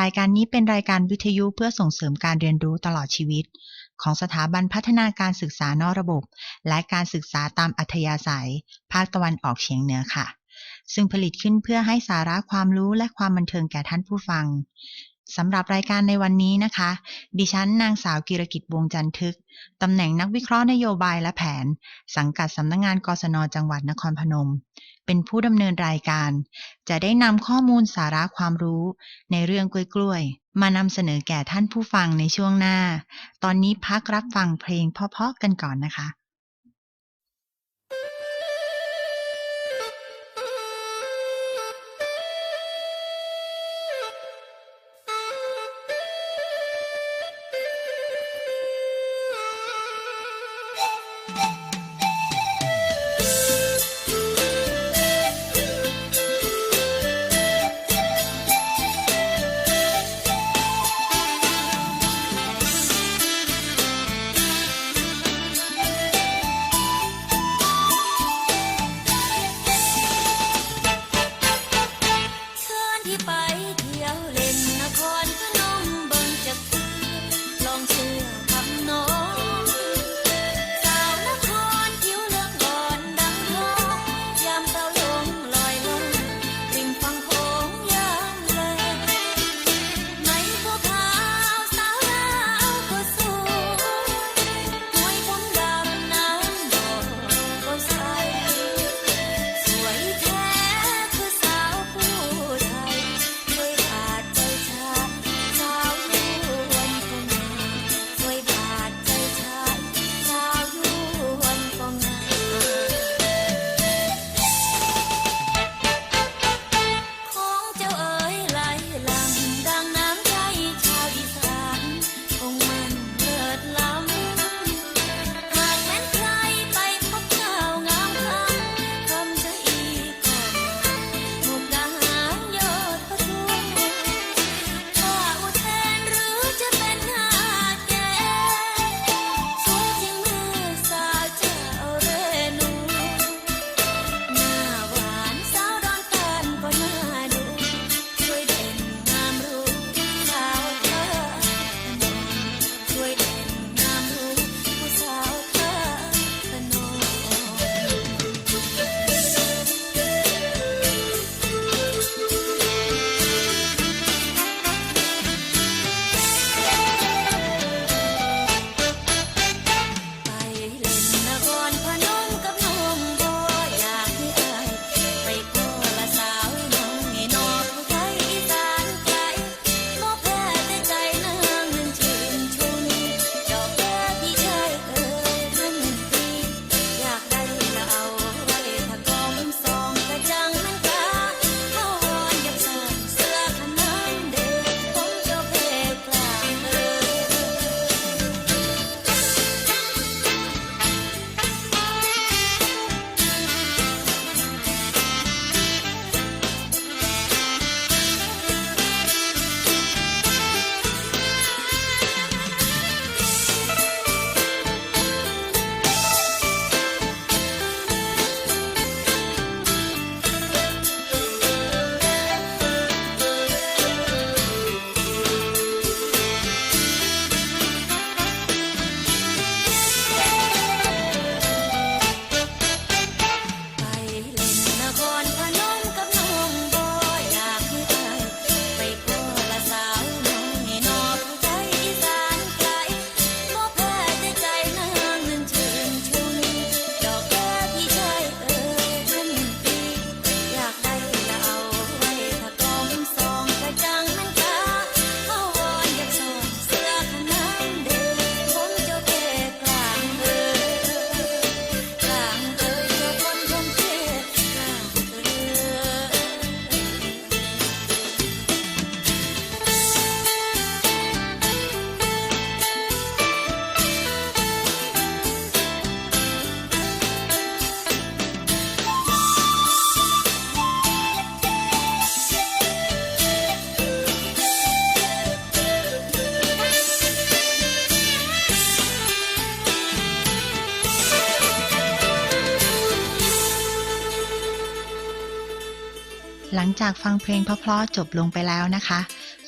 รายการนี้เป็นรายการวิทยุเพื่อส่งเสริมการเรียนรู้ตลอดชีวิต ของสถาบันพัฒนาการศึกษานอกระบบ และการศึกษาตามอัธยาศัย ภาคตะวันออกเฉียงเหนือค่ะ ซึ่งผลิตขึ้นเพื่อให้สาระความรู้และความบันเทิงแก่ท่านผู้ฟัง สำหรับรายการในวันนี้นะคะ ดิฉันนางสาวกิรกิจวงจันทึก ตำแหน่งนักวิเคราะห์นโยบายและแผน สังกัดสำนักงงานกศนจังหวัดนครพนม เป็นผู้ดำเนินรายการ จะได้นำข้อมูลสาระความรู้ ในเรื่องกล้วยๆ มานำเสนอแก่ท่านผู้ฟังในช่วงหน้า ตอนนี้พักรับฟังเพลงเพาะๆกันก่อนนะคะ จากฟังเพลงเพราะๆจบลงไปแล้วนะคะ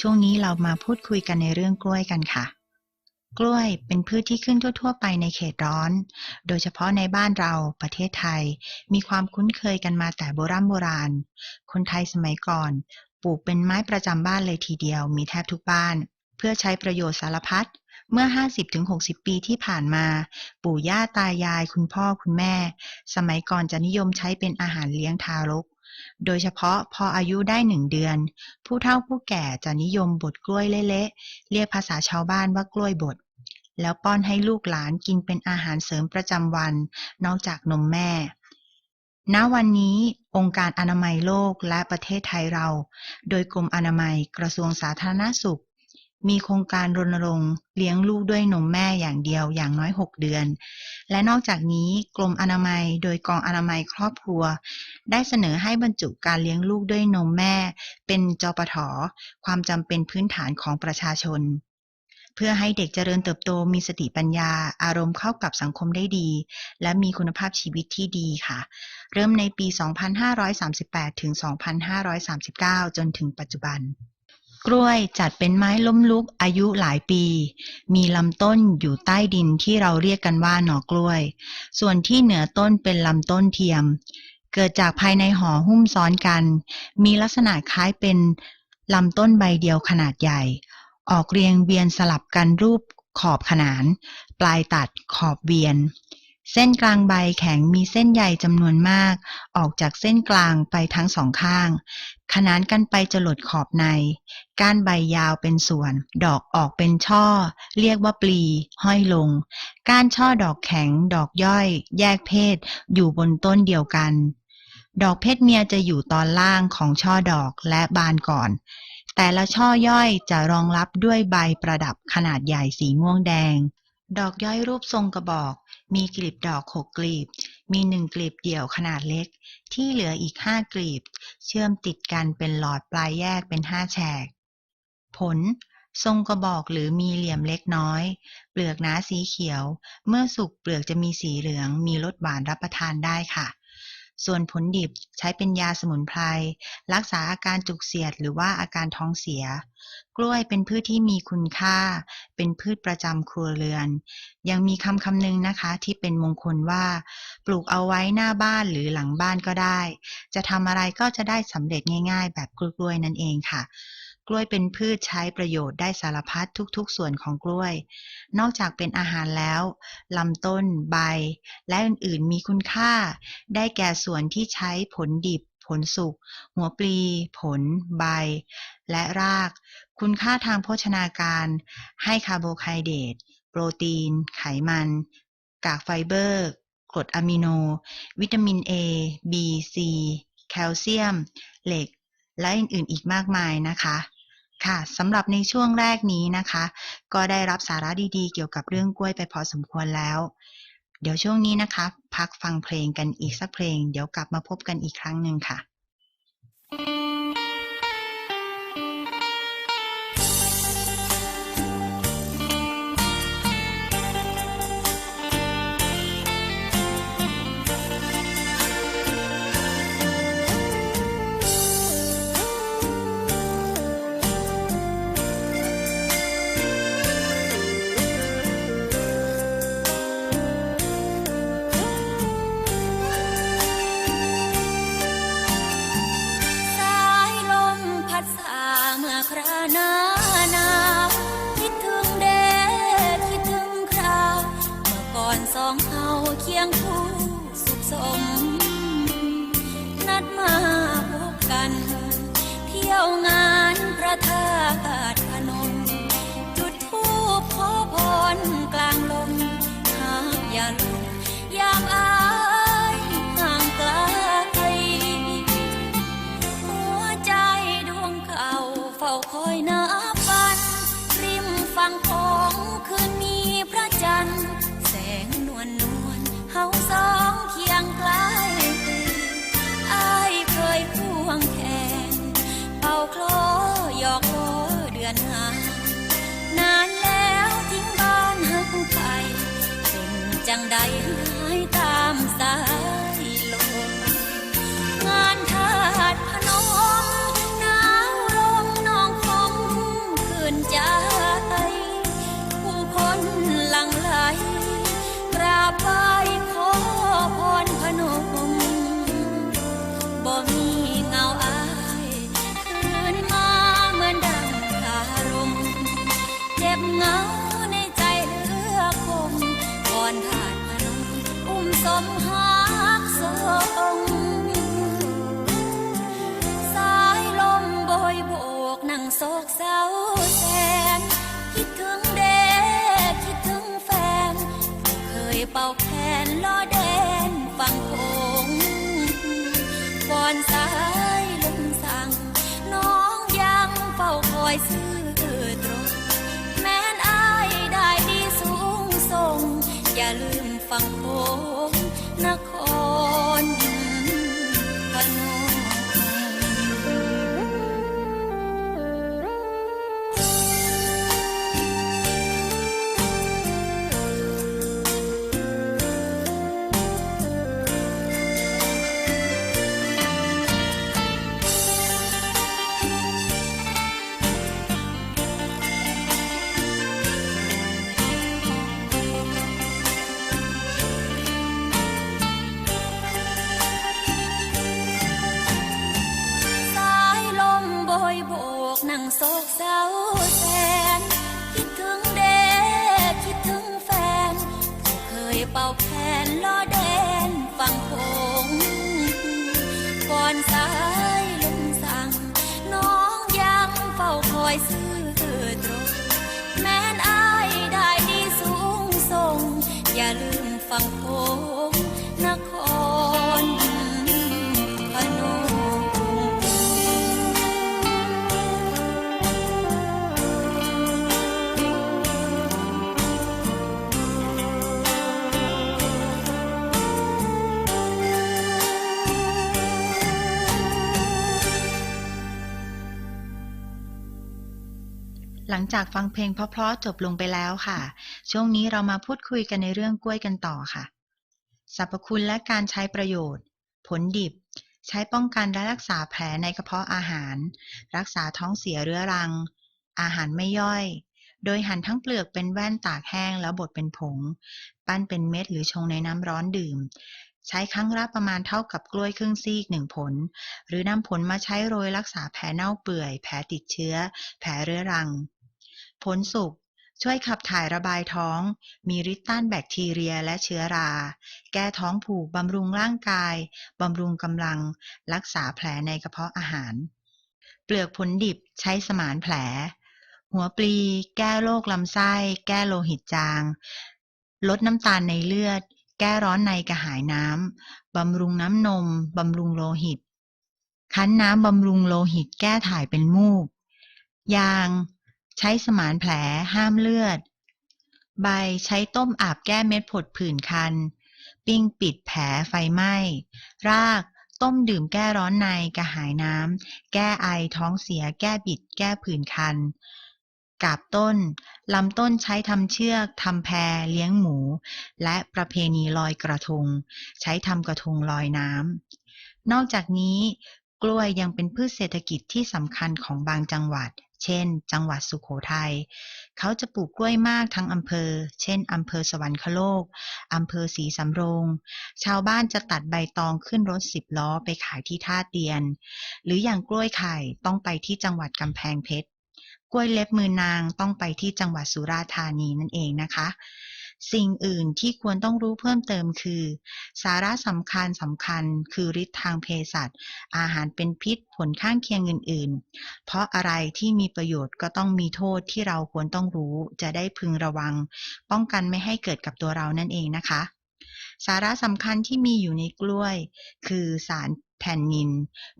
ช่วงนี้เรามาพูดคุยกันในเรื่องกล้วยกันค่ะ กล้วยเป็นพืชที่ขึ้นทั่ว ๆ ไปในเขตร้อน โดยเฉพาะในบ้านเราประเทศไทย มีความคุ้นเคยกันมาแต่โบราณโบราณ คนไทยสมัยก่อน ปลูกเป็นไม้ประจำบ้านเลยทีเดียวมีแทบทุกบ้าน เพื่อใช้ประโยชน์สารพัดเมื่อ 50-60 ปีที่ผ่านมา ปู่ย่าตายาย คุณพ่อคุณแม่ สมัยก่อนจะนิยมใช้เป็นอาหารเลี้ยงทารก โดยเฉพาะพออายุได้หนึ่งเดือน ผู้เฒ่าผู้แก่จะนิยมบดกล้วยเละๆเรียกภาษาชาวบ้านว่ากล้วยบดแล้วป้อนให้ลูกหลานกินเป็นอาหารเสริมประจำวัน นอกจากนมแม่ ณ วันนี้องค์การอนามัยโลกและประเทศไทยเรา โดยกรมอนามัยกระทรวงสาธารณสุข มีโครงการรณรงค์เลี้ยงลูกด้วยนมแม่อย่างเดียวอย่างน้อย 6 เดือน และนอกจากนี้กรมอนามัยโดยกองอนามัยครอบครัว ได้เสนอให้บรรจุการเลี้ยงลูกด้วยนมแม่ เป็นจปทความจำเป็นพื้นฐานของประชาชน เพื่อให้เด็กเจริญเติบโตมีสติปัญญา อารมณ์เข้ากับสังคมได้ดี และมีคุณภาพชีวิตที่ดีค่ะ เริ่มในปี 2538 ถึง 2539 จนถึงปัจจุบัน กล้วยจัดเป็นไม้ล้มลุกอายุหลายปี มีลำต้นอยู่ใต้ดินที่เราเรียกกันว่าหน่อกล้วย ส่วนที่เหนือต้นเป็นลำต้นเทียม เกิดจากภายในห่อหุ้มซ้อนกัน มีลักษณะคล้ายเป็นลำต้นใบเดียวขนาดใหญ่ ออกเรียงเวียนสลับกันรูปขอบขนาน ปลายตัดขอบเวียน เส้นกลางใบแข็งมีเส้นใยจำนวนมาก ออกจากเส้นกลางไปทั้งสองข้าง ขนานกันไปจรดขอบใน ก้านใบยาวเป็นส่วน ดอกออกเป็นช่อ เรียกว่าปลี ห้อยลง ก้านช่อดอกแข็ง ดอกย่อย แยกเพศ อยู่บนต้นเดียวกัน ดอกเพศเมียจะอยู่ตอนล่างของช่อดอกและบานก่อน แต่ละช่อย่อยจะรองรับด้วยใบประดับขนาดใหญ่สีม่วงแดง ดอกย่อยรูปทรงกระบอก มีกลีบดอกหกกลีบ มีหนึ่งกลีบเดี่ยวขนาดเล็ก ที่เหลืออีกห้ากลีบ เชื่อมติดกันเป็นหลอดปลายแยกเป็นห้าแฉก ผล ทรงกระบอกหรือมีเหลี่ยมเล็กน้อย เปลือกหนาสีเขียว เมื่อสุกเปลือกจะมีสีเหลือง มีรสหวานรับประทานได้ค่ะ ส่วนผลดิบใช้เป็นยาสมุนไพรรักษาอาการจุกเสียดหรือว่าอาการท้องเสีย กล้วยเป็นพืชที่มีคุณค่า เป็นพืชประจำครัวเรือน ยังมีคำคำหนึ่งนะคะที่เป็นมงคลว่า ปลูกเอาไว้หน้าบ้านหรือหลังบ้านก็ได้ จะทำอะไรก็จะได้สำเร็จง่าย ๆ แบบกล้วยๆนั่นเองค่ะ กล้วยเป็นพืชใช้ประโยชน์ได้สารพัดทุกๆ ส่วนของกล้วย นอกจากเป็นอาหารแล้วลำต้น ใบ และอื่นๆ มีคุณค่า ได้แก่ส่วนที่ใช้ผลดิบ ผลสุก หัวปลี ผล ใบ และราก คุณค่าทางโภชนาการ ให้คาร์โบไฮเดรต โปรตีน ไขมัน กากไฟเบอร์ กรดอะมิโน วิตามิน A B C แคลเซียม เหล็ก และอื่นๆ อีกมากมายนะคะ ค่ะสำหรับในช่วงแรกนี้นะคะ ก็ได้รับสาระดีๆ เกี่ยวกับเรื่องกล้วยไปพอสมควรแล้ว เดี๋ยวช่วงนี้นะคะ พักฟังเพลงกันอีกสักเพลง เดี๋ยวกลับมาพบกันอีกครั้งหนึ่งค่ะสางานประทา หายตามสาย โศกเศร้าแสน คิดถึงเด็กคิดถึงแฟน เคยเป่าแขนล้อแดนฟังคงก่อนสายลมสั่ง น้องยังเฝ้าคอยซื้อตรง แม้นอายได้ดีสูงส่ง อย่าลืมฟังคงนะค โศกเศร้า ลังจากฟังเพลงเพราะๆจบลงไปแล้วค่ะ ช่วงนี้เรามาพูดคุยกันในเรื่องกล้วยกันต่อค่ะ สรรพคุณและการใช้ประโยชน์ ผลดิบ ใช้ป้องกันและรักษาแผลในกระเพาะอาหาร รักษาท้องเสียเรื้อรัง อาหารไม่ย่อย โดยหั่นทั้งเปลือกเป็นแว่นตากแห้งแล้วบดเป็นผง ปั้นเป็นเม็ดหรือชงในน้ำร้อนดื่ม ใช้ครั้งละประมาณเท่ากับกล้วยครึ่งซีกหนึ่งผล หรือนำผลมาใช้โรยรักษาแผลเน่าเปื่อย แผลติดเชื้อ แผลเรื้อรัง ผลสุกช่วยขับถ่ายระบายท้อง มีฤทธิ์ต้านแบคทีเรียและเชื้อรา แก้ท้องผูก บำรุงร่างกาย บำรุงกำลัง รักษาแผลในกระเพาะอาหาร เปลือกผลดิบใช้สมานแผล หัวปลี แก้โรคลำไส้ แก้โลหิตจาง ลดน้ำตาลในเลือด แก้ร้อนในกระหายน้ำ บำรุงน้ำนม บำรุงโลหิต คั้นน้ำบำรุงโลหิต แก้ถ่ายเป็นมูก ยาง ใช้สมานแผลห้ามเลือด ใบใช้ต้มอาบแก้เม็ดผดผื่นคัน ปิ้งปิดแผลไฟไหม้ รากต้มดื่มแก้ร้อนในกระหายน้ำ แก้ไอท้องเสีย แก้บิด แก้ผื่นคัน กาบต้น ลำต้นใช้ทำเชือกทำแพเลี้ยงหมู และประเพณีลอยกระทง ใช้ทำกระทงลอยน้ำ นอกจากนี้ กล้วยยังเป็นพืชเศรษฐกิจที่สำคัญของบางจังหวัด เช่น จังหวัดสุโขทัย เขาจะปลูกกล้วยมากทั้งอำเภอ เช่นอำเภอสวรรคโลกอำเภอศรีสำโรง ชาวบ้านจะตัดใบตองขึ้นรถสิบล้อไปขายที่ท่าเตียน หรืออย่างกล้วยไข่ต้องไปที่จังหวัดกำแพงเพชร กล้วยเล็บมือนางต้องไปที่จังหวัดสุราษฎร์ธานีนั่นเองนะคะ สิ่งอื่นที่ควรต้องรู้เพิ่มเติมคือ สาระสำคัญสำคัญคือฤทธิ์ทางเภสัชอาหารเป็นพิษผลข้างเคียงอื่น ๆ เพราะอะไรที่มีประโยชน์ก็ต้องมีโทษที่เราควรต้องรู้ จะได้พึงระวัง ป้องกันไม่ให้เกิดกับตัวเรานั่นเองนะคะ สาระสำคัญที่มีอยู่ในกล้วย คือสารแทนนิน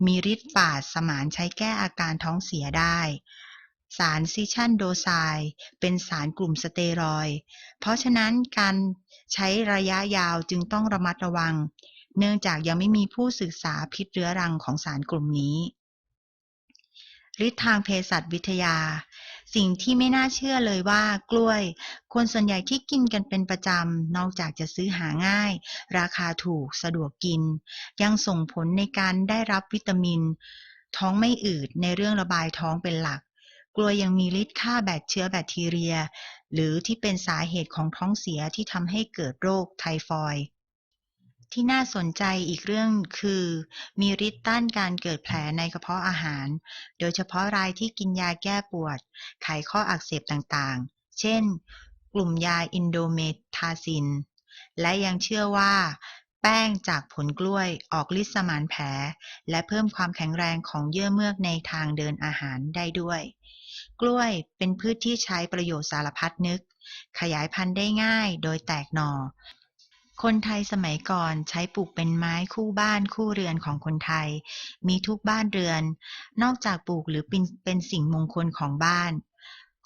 มีฤทธิ์ฝาดสมานใช้แก้อาการท้องเสียได้ สารซิชันโดไซเป็นสารกลุ่มสเตียรอย เพราะฉะนั้นการใช้ระยะยาวจึงต้องระมัดระวัง เนื่องจากยังไม่มีผู้ศึกษาพิษเรื้อรังของสารกลุ่มนี้ฤทธิ์ทางเภสัชวิทยา สิ่งที่ไม่น่าเชื่อเลยว่ากล้วย คนส่วนใหญ่ที่กินกันเป็นประจำ นอกจากจะซื้อหาง่าย ราคาถูกสะดวกกิน ยังส่งผลในการได้รับวิตามิน ท้องไม่อืดในเรื่องระบายท้องเป็นหลัก กล้วยยังมีฤทธิ์ฆ่าแบคเชื้อแบคทีเรีย หรือที่เป็นสาเหตุของท้องเสียที่ทำให้เกิดโรคไทฟอยด์ที่น่าสนใจอีกเรื่องคือ มีฤทธิ์ต้านการเกิดแผลในกระเพาะอาหาร โดยเฉพาะรายที่กินยาแก้ปวดไขข้ออักเสบต่างๆ เช่น กลุ่มยาอินโดเมทาซิน และยังเชื่อว่า แป้งจากผลกล้วยออกฤทธิ์สมานแผล และเพิ่มความแข็งแรงของเยื่อเมือกในทางเดินอาหารได้ด้วย กล้วยเป็นพืชที่ใช้ประโยชน์สารพัดนึก ขยายพันธุ์ได้ง่ายโดยแตกหน่อ คนไทยสมัยก่อนใช้ปลูกเป็นไม้คู่บ้านคู่เรือนของคนไทย มีทุกบ้านเรือน นอกจากปลูกหรือเป็นเป็นสิ่งมงคลของบ้าน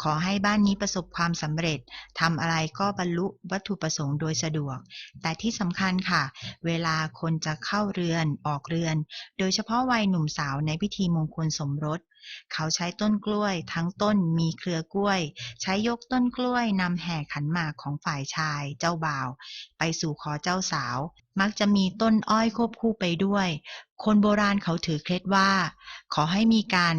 ขอให้บ้านนี้ประสบความสำเร็จทำอะไรก็บรรลุวัตถุประสงค์โดยสะดวก แต่ที่สำคัญค่ะ เวลาคนจะเข้าเรือนออกเรือน โดยเฉพาะวัยหนุ่มสาวในพิธีมงคลสมรสเขาใช้ต้นกล้วยทั้งต้นมีเครือกล้วย ใช้ยกต้นกล้วยนำแห่ขันหมากของฝ่ายชายเจ้าบ่าว ไปสู่ขอเจ้าสาว มักจะมีต้นอ้อยควบคู่ไปด้วย คนโบราณเขาถือเคล็ดว่า ขอให้มีการ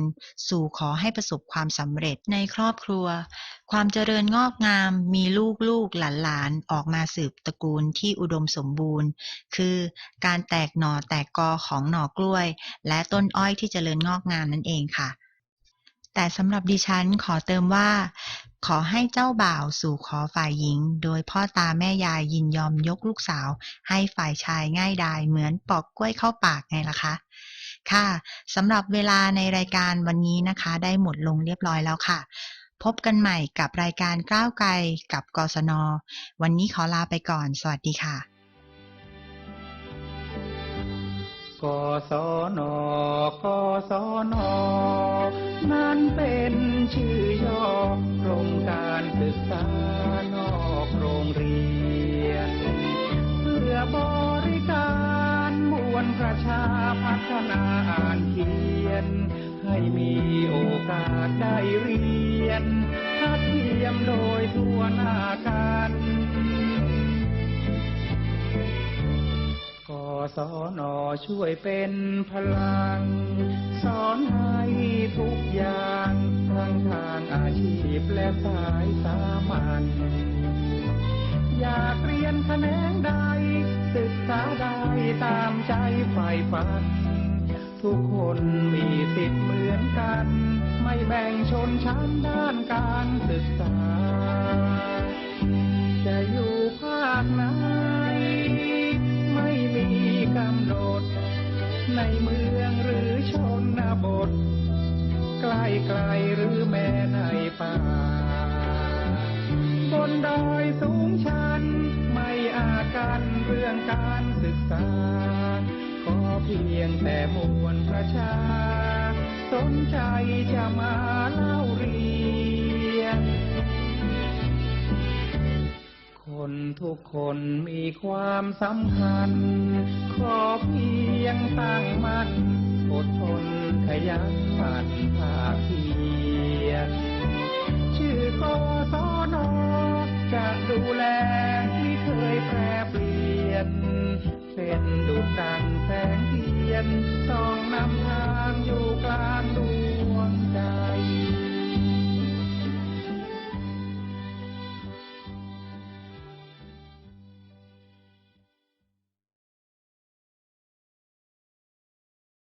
สู่ขอให้ประสบความสำเร็จในครอบครัว ความเจริญงอกงามมีลูกลูกหลานหลานออกมาสืบตระกูลที่อุดมสมบูรณ์ คือการแตกหน่อแตกกอของหน่อกล้วย และต้นอ้อยที่เจริญงอกงามนั่นเองค่ะแต่สำหรับดิฉันขอเติมว่า ขอให้เจ้าบ่าวสู่ขอฝ่ายหญิง โดยพ่อตาแม่ยายยินยอมยกลูกสาว ให้ฝ่ายชายง่ายดายเหมือนปอกกล้วยเข้าปากไงล่ะคะค่ะสำหรับเวลาในรายการวันนี้นะคะ ได้หมดลงเรียบร้อยแล้วค่ะ พบกันใหม่กับรายการก้าวไกลกับกศน วันนี้ขอลาไปก่อน สวัสดีค่ะ กศนกศนนั้นเป็นชื่อย่อโครงการศึกษา ช่วยเป็นพลัง สอนให้ทุกอย่างทั้งทางอาชีพและสายสามัญอยากเรียนแขนงใด ศึกษาได้ตามใจใฝ่ฝัน ทุกคนมีสิทธิ์เหมือนกัน ไม่แบ่งชนชั้นด้านการศึกษา จะอยู่ภาคไหน ในเมืองหรือชนบท ใกล้ไกลหรือแม้ในป่า บนดอยสูงชัน ไม่อาจกันเรื่องการศึกษา ขอเพียงแต่มวลประชา สนใจจะมาเล่าเรีย ทุกคนมีความสำคัญ ขอเพียงตั้งมั่นอดทนขยันหมั่นภาคเพียรชื่อกศนจะดูแลไม่เคยแปรเปลี่ยนเป็นดุจดังแสงเทียนส่องนำทางอยู่กลางด